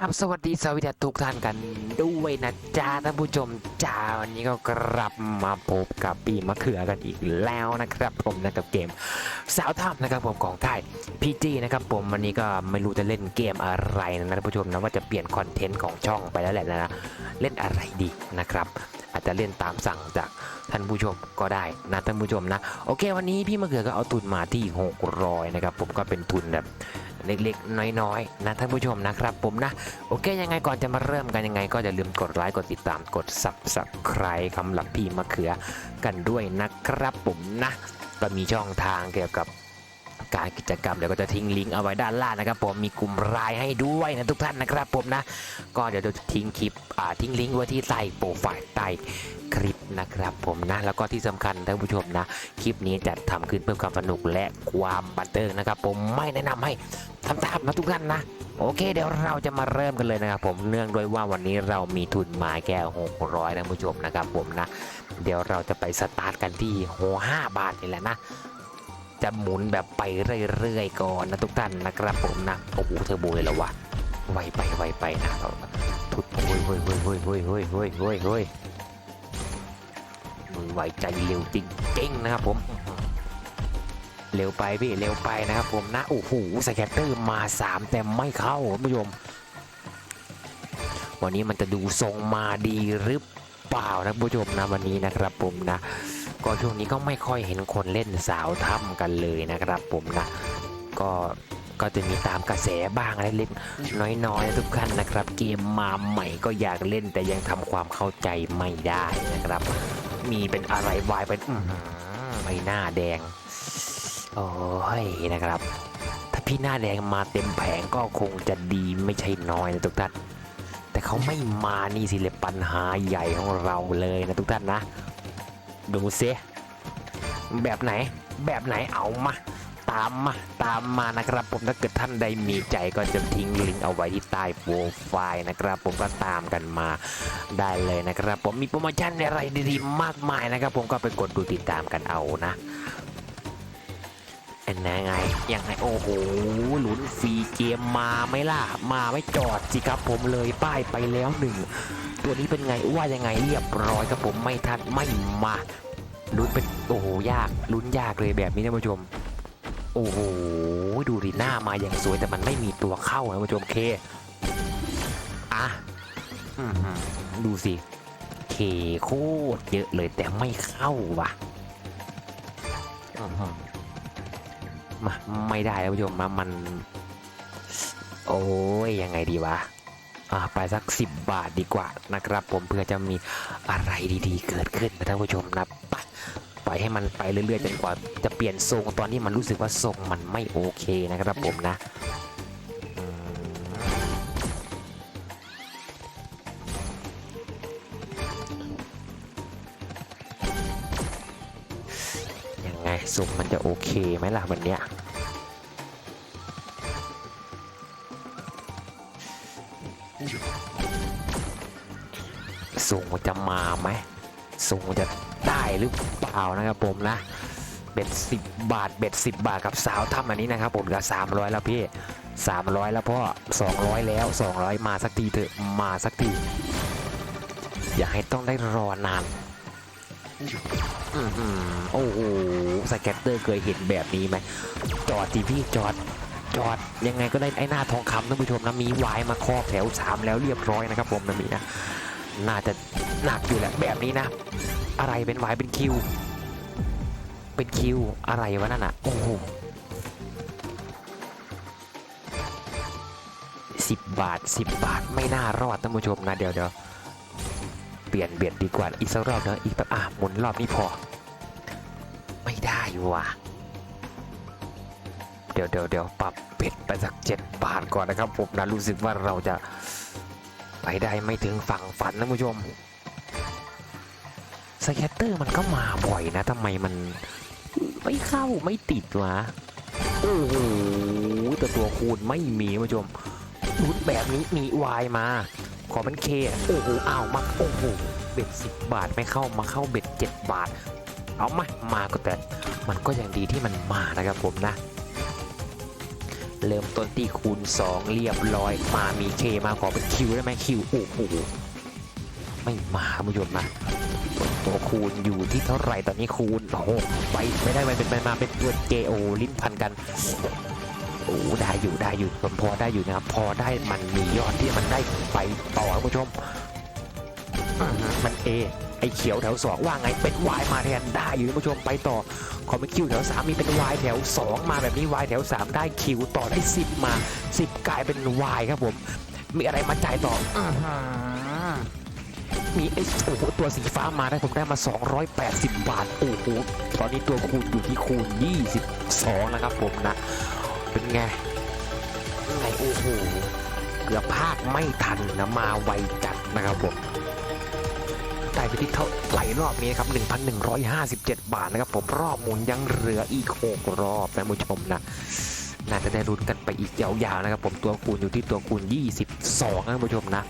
ครับสวัสดีสวัสดีทุกท่านกันด้วยนะจ๊ะท่านผู้ชมจ้าวันนี้ก็กลับมาพบกับปีมะเขือกันอีกแล้วนะครับผมนะกับเกม สาวถ้ำนะครับผมของค่ายพีจีนะครับผมวันนี้ก็ไม่รู้จะเล่นเกมอะไรนะท่านผู้ชมนะว่าจะเปลี่ยนคอนเทนต์ของช่องไปแล้วแหละนะเล่นอะไรดีนะครับ อาจจะเล่นตามสั่งจากท่านผู้ชมก็ได้นะท่านผู้ชมนะโอเค วันนี้พี่มะเขือก็เอาทุนมาที่ 600นะครับผมก็เป็นทุนแบบ เล็กๆ น้อยๆ นะท่านผู้ชมนะครับผมนะ โอเคยังไงก่อนจะมาเริ่มกันยังไง ก็อย่าลืมกดไลค์กดติดตามกด subscribe คำหลับพี่มะเขือกันด้วยนะครับผมนะก็มีช่องทางเกี่ยวกับ การกิจกรรมเดี๋ยวก็จะทิ้งลิงก์เอาไว้ด้านล่างนะครับ ผมมีกลุ่มรายให้ด้วยนะทุกท่านนะครับ ผมนะ ก็เดี๋ยวจะทิ้งคลิปทิ้งลิงก์ไว้ที่ใต้โปรไฟล์ใต้คลิปนะครับผมนะแล้วก็ที่สำคัญท่านผู้ชมนะ คลิปนี้จัดทำขึ้นเพื่อความสนุกและความบันเทิงนะครับ ผมไม่แนะนำให้ทำตามนะทุกท่านนะ โอเค เดี๋ยวเราจะมาเริ่มกันเลยนะครับ ผมเนื่องด้วยว่าวันนี้เรามีทุนมาแก้600นะผู้ชมนะครับ ผมนะ เดี๋ยวเราจะไปสตาร์ทกันที่โห5บาทนี่แหละนะ จะหมุนแบบไปเรื่อยๆก่อนนะทุกท่านนะครับผมนะโอ้โหเทอโบเลยแล้ววะไวไปไวไปนะทุนเฮ้ยเฮ้ยเฮ้ยเฮ้ยเฮ้ยเฮ้ยเฮ้ยเฮ้ยเฮ้ยมือไวใจเร็วจริงๆนะครับผมเร็วไปพี่เร็วไปนะครับผมนะโอ้โหสแกตเตอร์มา 3 แต่ไม่เข้าคุณผู้ชมวันนี้มันจะดูทรงมาดีหรือเปล่านะผู้ชมนะวันนี้นะครับผมนะ ก็ช่วงนี้ก็ไม่ค่อยเห็นคนเล่นสาวถ้ำกันเลยนะครับ ผมนะก็ก็จะมีตามกระแสบ้างเล็กๆน้อยๆนะทุกท่านนะครับ เกมมาใหม่ก็อยากเล่นแต่ยังทำความเข้าใจไม่ได้นะครับ มีเป็นอะไรวายเป็นไม่หน้าแดง โอ้ยนะครับ ถ้าพี่หน้าแดงมาเต็มแผงก็คงจะดีไม่ใช่น้อยนะทุกท่าน แต่เขาไม่มานี่สิเลยปัญหาใหญ่ของเราเลยนะทุกท่านนะ ดูเซแบบไหนแบบไหนเอามา ตามมา ตามมานะครับผมถ้าเกิดท่านใดมีใจก็จะทิ้งลิงก์เอาไว้ที่ใต้โปรไฟล์นะครับ ผมก็ตามกันมาได้เลยนะครับ ผมมีโปรโมชั่นอะไรดีๆมากมายนะครับ ผมก็ไปกดดูติดตามกันเอานะอันนั้นไงยังไงโอ้โหหลุนฟรีเกมมาไหม่ล่ะ มาไม่จอดสิครับผมเลยป้ายไปแล้วหนึ่งตัวนี้เป็นไงว่ายังไงเรียบร้อยครับผมไม่ทันไม่มา ลุ้นเป็นโอ้โหยากลุ้นยากเลยแบบนี้ท่านผู้ชม โอ้โหดูดิหน้ามาอย่างสวยแต่มันไม่มีตัวเข้านะท่านผู้ชมเคอะดูสิเคโคตรเยอะเลยแต่ไม่เข้าว่ะมาไม่ได้แล้วผู้ชมมามัน โอ้ยยังไงดีวะอ่าไปสัก 10 บาทดีกว่านะครับ ผมเพื่อจะมีอะไรดีๆ เกิดขึ้นนะท่านผู้ชมนะไปป ล่อยให้มันไปเรื่อยๆจนกว่าจะเปลี่ยนทรงตอนนี้มันรู้สึกว่าทรงมันไม่โอเคนะครับผมนะยังไงทรงมันจะโอเคไหมล่ะวันเนี้ยส่งมันจะมาไหมส่งมันจะ ได้หรือเปล่านะครับผมนะเบ็ดสิบบาทเบ็ดสิบบาทกับสาวทำอันนี้นะครับผมกับสามร้อยแล้วพี่สามร้อยแล้วพ่อสองร้อยแล้วสองร้อยมาสักทีเถอะมาสักทีอย่าให้ต้องได้รอนานอื้อหือโอ้โหสแกตเตอร์เคยเห็นแบบนี้ไหมจอดทีพี่จอดจอดยังไงก็ได้ไอ้หน้าทองคำท่านผู้ชมนะมีวายมาครอบแถวสามแล้วเรียบร้อยนะครับผมนะมีนะ น่าจะหนักอยู่แหละแบบนี้นะ อะไรเป็นวายเป็นคิว เป็นคิวอะไรวะนั่นอะ โอ้โหสิบบาทสิบบาทไม่น่ารอดท่านผู้ชมนะเดี๋ยวเดี๋ยวเปลี่ยนเบียดดีกว่าอีกสักรอบนะอีกแบบอะหมุนรอบนี้พอ ไม่ได้ว่ะเดี๋ยวเดี๋ยวเดี๋ยวปรับเป็ดไปสักเจ็ดบาทก่อนนะครับผมนะรู้สึกว่าเราจะ ไปได้ไม่ถึงฝั่งฝันนะผู้ชมสแกตเตอร์มันก็มาบ่อยนะทำไมมันไม่เข้าไม่ติดวะโอ้โหแต่ตัวคูณไม่มีผู้ชมรุดแบบนี้มีวายมา ขอเป็นเคโอ้โหอ้าวมาโอ้โหเบ็ดสิบบาทไม่เข้ามาเข้าเบ็ดเจ็ดบาท เอามามาก็แต่มันก็ยังดีที่มันมานะครับผมนะ เริ่มต้นที่คูณ 2 เรียบร้อย มามีเคมาขอเป็นคิวได้ไหมคิวโอ้โหไม่มาคุณผู้ชมนะตัวคูณอยู่ที่เท่าไหร่ตอนนี้คูณโอ้โหไปไม่ได้ไปเป็นไปมาเป็นตัวเจโอลิ้นพันกันโอ้ได้อยู่ได้อยู่ผมพอได้อยู่นะครับพอได้มันมียอดที่มันได้ไปต่อคุณผู้ชมมันเอ ไอเขียวแถวสองว่าไงเป็นวายมาแทนได้อยู่คุณผู้ชมไปต่อขอเป็นคิวแถวสามมีเป็นวายแถวสองมาแบบนี้วายแถวสามได้คิวต่อได้สิบมาสิบกลายเป็นวายครับผม มีอะไรมาจ่ายต่ออื้อหือมีไอโอ้โหตัวสีฟ้ามาได้ผมได้มา 280 บาทโอ้โหตอนนี้ตัวคูณอยู่ที่คูณ 22 นะครับผมนะ เป็นไงไงโอ้โหเกือบภาคไม่ทันนะมาไวจัดนะครับผม ได้ไปที่เท่าไหร่รอบนี้ครับ 1,157 บาทนะครับ ผมรอบหมุนยังเหลืออีก 6 รอบนะผู้ชมนะน่าจะได้รุ้นกันไปอีกยาวๆนะครับ ผมตัวคูณอยู่ที่ตัวคูณ 22นะผู้ชมนะ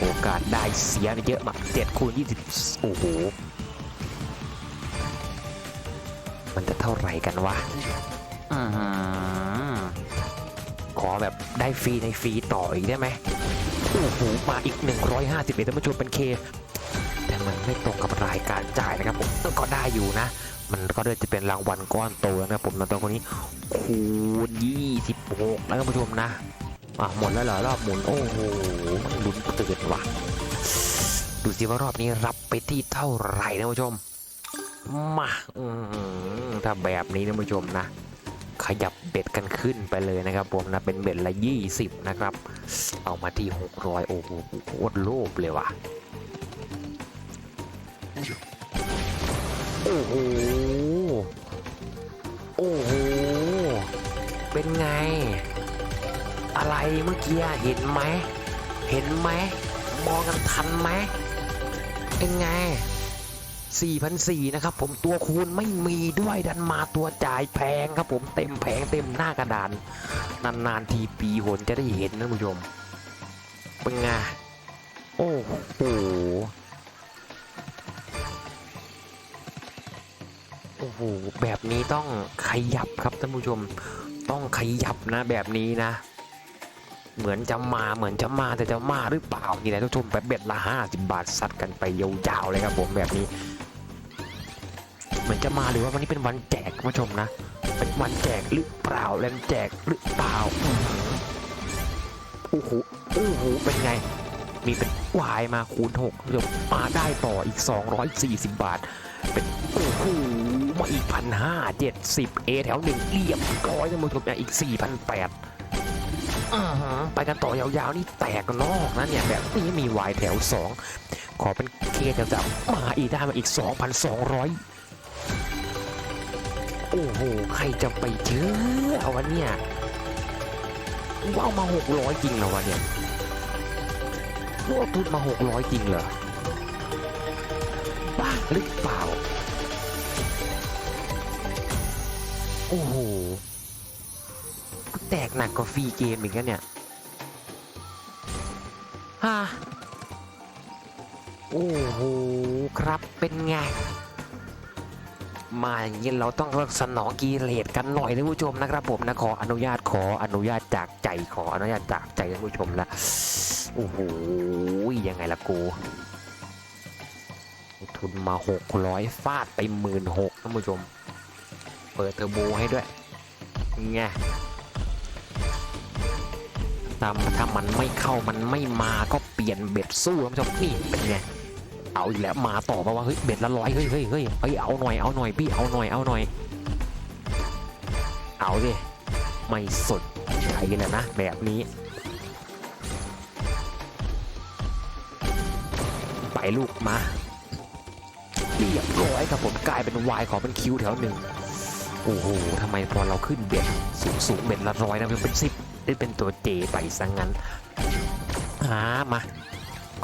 โอกาสได้เสียเยอะมาก7คูณ20 โอ้โห มันจะเท่าไหร่กันวะอือหือขอแบบได้ฟรีในฟรีต่ออีกได้ไหมโอ้โหมาอีก 151ท่านผู้ชมเป็นเค มันไม่ตรงกับรายการจ่ายนะครับผมก็ได้อยู่นะ มันก็ด้วยจะเป็นรางวัลก้อนโตนะครับผมนตัวคนนี้คูณ26แล้วท่านผู้ชมนะอะหมดแล้วเหรอรอบหมุนโอ้โหลุ้นตื่นว่ะดูสิว่ารอบนี้รับไปที่เท่าไหร่นะผู้ชมมาถ้าแบบนี้นะผู้ชมนะ ขยับเบ็ดกันขึ้นไปเลยนะครับผมนะเป็นเบ็ดละ 20 นะครับ เอามาที่ 600 โอ้โหโคตรโลภเลยว่ะ โอ้โห โอ้โห เป็นไง อะไรเมื่อกี้เห็นไหม เห็นไหม มองกันทันไหม เป็นไง4,400นะครับผมตัวคูณไม่มีด้วยดันมาตัวจ่ายแพงครับผมเต็มแผงเต็มหน้ากระดาน นานๆทีปีหนจะได้เห็นนะผู้ชม เป็นไง โอ้โห โอ้โหแบบนี้ต้องขยับครับท่านผู้ชม ต้องขยับนะแบบนี้นะ เหมือนจะมาเหมือนจะมาแต่จะมาหรือเปล่านี่แหละท่านผู้ชมแบบเบ็ดละ50บาทสัตว์กันไปยาวๆเลยครับผมแบบนี้ เหมือนจะมาหรือว่าวันนี้เป็นวันแจกท่านผู้ชมนะ เป็นวันแจกหรือเปล่าแลนแจกหรือเปล่าโอ้โหโอ้โหเป็นไง มีเป็นวายมาคูณ6ท่านผู้ชมมาได้ต่ออีก240บาทเป็นโอ้โห มาอีกพันห้าเจ็ดสิบเอแถวหนึ่งเรียบร้อยท่านผู้ชมนะอีกสี่พันแปดไปกันต่อยาวๆนี่แตกนอกนะเนี่ยแบบนี้มีวายแถวสองขอเป็นเคแถวสามมาอีกได้มาอีก2,200โอ้โห ใครจะไปเชื่อเอาวะเนี่ยว่าเอามา600จริงเหรอวะเนี่ยว่าทุนมา600จริงเหรอบ้าหรือเปล่า โอ้โห แตกหนักกว่าฟรีเกมอีกแล้วเนี่ยฮ่าโอ้โห ครับเป็นไง มาอย่างนี้เราต้องสนองกีเลสกันหน่อยท่านผู้ชมนะครับผมนะขออนุญาตขออนุญาตจากใจขออนุญาตจากใจท่านผู้ชมละโอ้โหยังไงล่ะกูทุนมา600ฟาดไป1 6ื่นท่านผู้ชม เปิดเทอร์โบให้ด้วยไงถ้าถ้ามันไม่เข้ามันไม่มาก็เปลี่ยนเบ็ดสู้ท่านผู้ชมนี่เป็นไงเอาอีกแล้วมาต่อมาว่าเฮ้ยเบ็ดละร้อยเฮ้ยเฮ้ยเฮ้ยเฮ้ยเอาหน่อยเอาหน่อยพี่เอาหน่อยเอาหน่อย เอาดิไม่สดใจเลยนะแบบนี้ไปลูกมาเรียบร้อยครับผมกลายเป็นวายขอเป็นคิวแถวหนึ่ง โอ้โหทำไมพอเราขึ้นเบ็ดสูงสูงเบ็ดละร้อยนะมันเป็นสิบได้เป็นตัวเจไปซะงงั้นหามา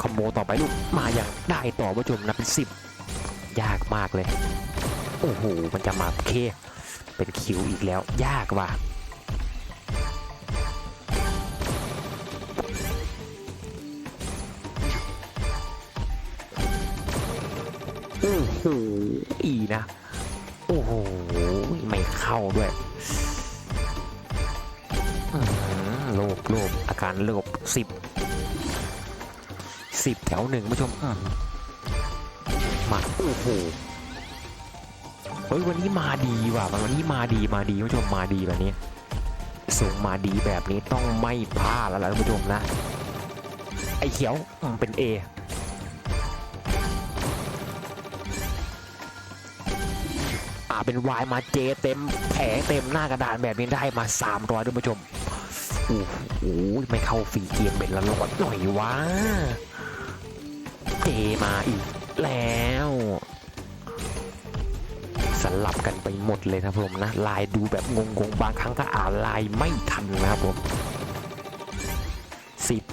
คอมโบต่อไปลูกมาอย่างได้ต่อผู้ชมนะเป็นสิบยากมากเลย โอ้โหมันจะมาเคเป็นคิวอีกแล้ว ยากว่ะโอ้โหอีนะ โอ้โห ไม่เข้าด้วยอื้อหืการหลบสิบสิบแถวหนึ่งผู้ชมอืมมาโอ้โหเฮ้ยวันนี้มาดีว่ะวันนี้มาดีมาดีผู้ชมมาดีแบบนี้ส่งมาดีแบบนี้ต้องไม่พลาดแล้วล่ะท่านผู้ชมนะ ไอ้เขียวอืมเป็นเอาเป็นวายมาเจเต็มแผงเต็มหน้ากระดานแบบนี้ได้มา 300ด้วยผู้ชมโอ้โหไม่เข้าฟรีเกมเป็นละร้อยหน่อยวะเจมาอีกแล้ว สลับกันไปหมดเลยครับผมนะ ลายดูแบบงงๆ บางครั้งก็อ่านลายไม่ทันนะครับผมสิบ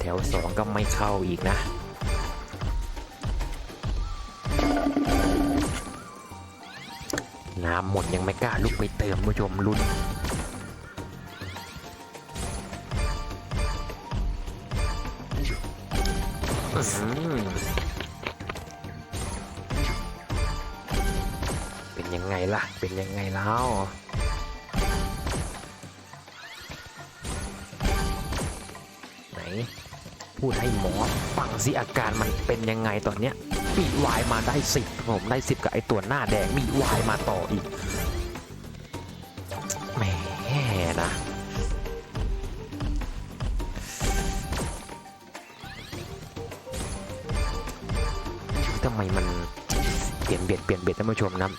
แถวสองก็ไม่เข้าอีกนะ น้ำหมดยังไม่กล้าลุกไปเติมผู้ชมลุ้นเป็นยังไงล่ะ เป็นยังไงแล้วไหน พูดให้หมอฟังสิอาการมันเป็นยังไงตอนเนี้ย มีวายมาได้สิบผมได้สิบกับไอตัวหน้าแดงมีวายมาต่ออีกแหมนะทำไมมันเปลี่ยนเบ็ดเปลี่ยนเบ็ดท่านผู้ชมนะ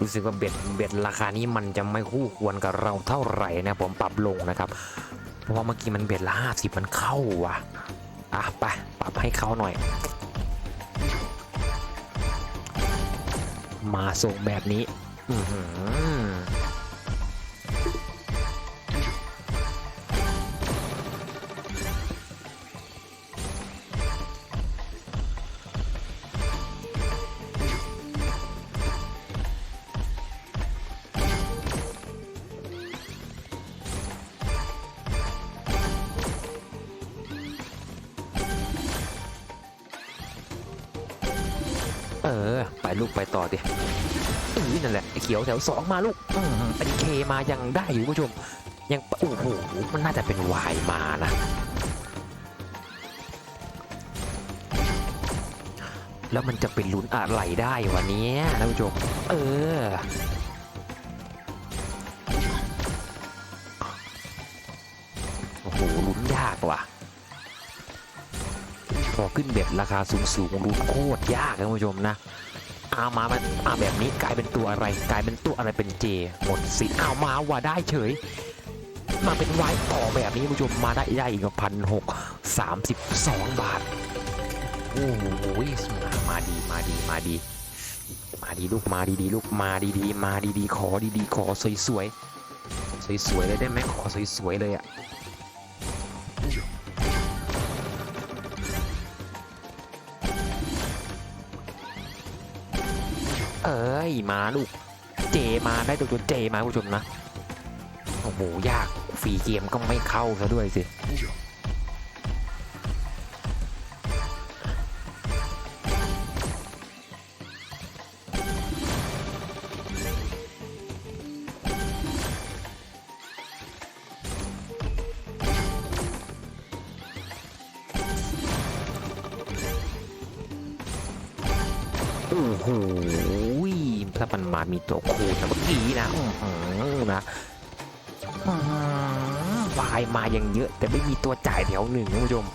รู้สึกว่าเบ็ดเบ็ดราคานี้มันจะไม่คู่ควรกับเราเท่าไหร่นะผมปรับลงนะครับ เพราะว่าเมื่อกี้มันเบ็ดละห้าสิบมันเข้าว่ะ อะไปปรับให้เขาหน่อย มาส่งแบบนี้ ลูกไปต่อดิเออนั่นแหละไอ้เขียวแถวสองมาลูกอืมเป็นเคมายังได้อยู่ผู้ชม ยังโอ้โหมันน่าจะเป็นวายมานะแล้วมันจะเป็นลุ้นอะไรได้วันนี้ท่านผู้ชม เออ โอ้โหลุ้นยากว่ะ พอขึ้นเบ็ดราคาสูงสูงๆลุ้นโคตรยากนะผู้ชมนะ เอามามาแบบนี้กลายเป็นตัวอะไร กลายเป็นตัวอะไรเป็นเจหมดสิเอามาว่าได้เฉย มาเป็นไว้ต่อแบบนี้ผู้ชมมาได้ได้อีกพันหกสามสิบสองบาทโอ้โหมามาดีมาดีมาดี มาดีลูกมาดีๆลูกมาดีๆมาดีๆขอดีๆขอสวยๆสวยๆเลยได้ไหมขอสวยๆเลยอะ เอ้ยมาลูก เจมาได้ตัวเจมาคุณผู้ชมนะ โอ้โหยากฟรีเกมก็ไม่เข้าซะด้วยสิโอ้โห ถ้ามันมามีตัวคูณนะเมื่อกี้นะอืนะวายมาอย่างเยอะ แต่ไม่มีตัวจ่ายแถวหนึ่งนะคุณผู้ชม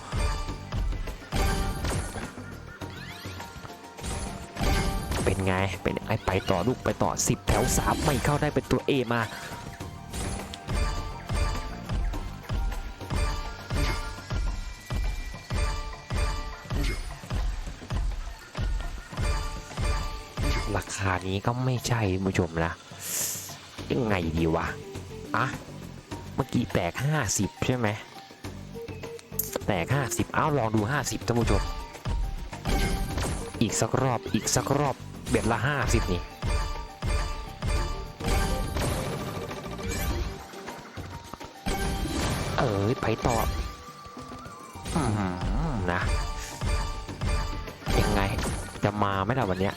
เป็นไง เป็นไอไปต่อลูกไปต่อ 10 แถว 3 ไม่เข้าได้เป็นตัว A มา คานี้ก็ไม่ใช่คุณผู้ชมนะ ยังไงดีวะ อะ เมื่อกี้แตก 50 ใช่ไหม แตก 50เอ้าลองดู 50ท่านผู้ชม อีกสักรอบ อีกสักรอบเบ็ดละ 50 นี่เอ้ยไปต่ออืมนะ ยังไง จะมาไหมล่ะวันเนี้ย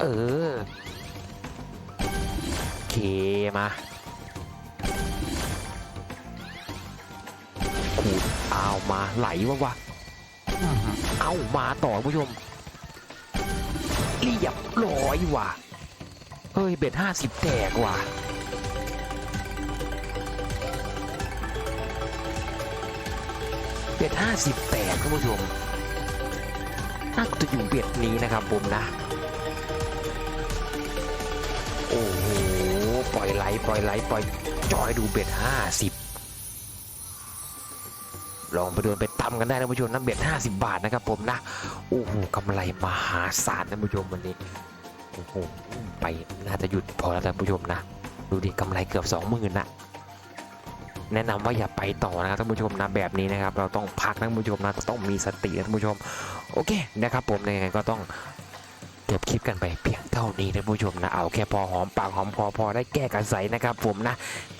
เออเคมาขูดเอามาไหลวะวะอื้อหือเอามาต่อคุณผู้ชมเรียบร้อยว่ะ เฮ้ย เบ็ดห้าสิบแตกว่ะ เบ็ดห้าสิบแตกคุณผู้ชมน่าจะอยู่เบ็ดนี้นะครับผมนะโอ้โห ปล่อยไหล ปล่อยไหล ปล่อยจอยดูเบ็ดห้าสิบลองไปดนไปตำกันได้นะผู้ชมนะเบ็ดห้าสิบบาทนะครับผมนะ โอ้โหกำไรมหาศาลนะผู้ชมวันนี้ โอ้โห ไปน่าจะหยุดพอแล้วท่านผู้ชมนะ ดูดิกำไรเกือบสองหมื่นนะแนะนำว่าอย่าไปต่อนะครับท่านผู้ชมนะแบบนี้นะครับ เราต้องพักนะท่านผู้ชมนะต้องมีสตินะท่านผู้ชม โอเคนะครับผมยังไงก็ต้องเก็บคลิปกันไปเพียง เท่านี้นะผู้ชมนะเอาแค่พอหอมปากหอมคอพอได้แก้กันใสนะครับ ผมนะ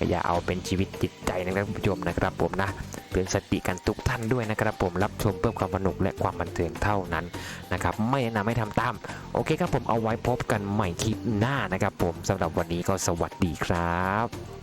อย่าเอาเป็นชีวิตจิตใจนะครับผู้ชมนะครับ ผมนะเตือนสติกันทุกท่านด้วยนะครับ ผมรับชมเพื่อความสนุกและความบันเทิงเท่านั้นนะครับไม่แนะนำให้ทำตาม โอเคครับผมเอาไว้พบกันใหม่คลิปหน้านะครับ ผมสำหรับวันนี้ก็สวัสดีครับ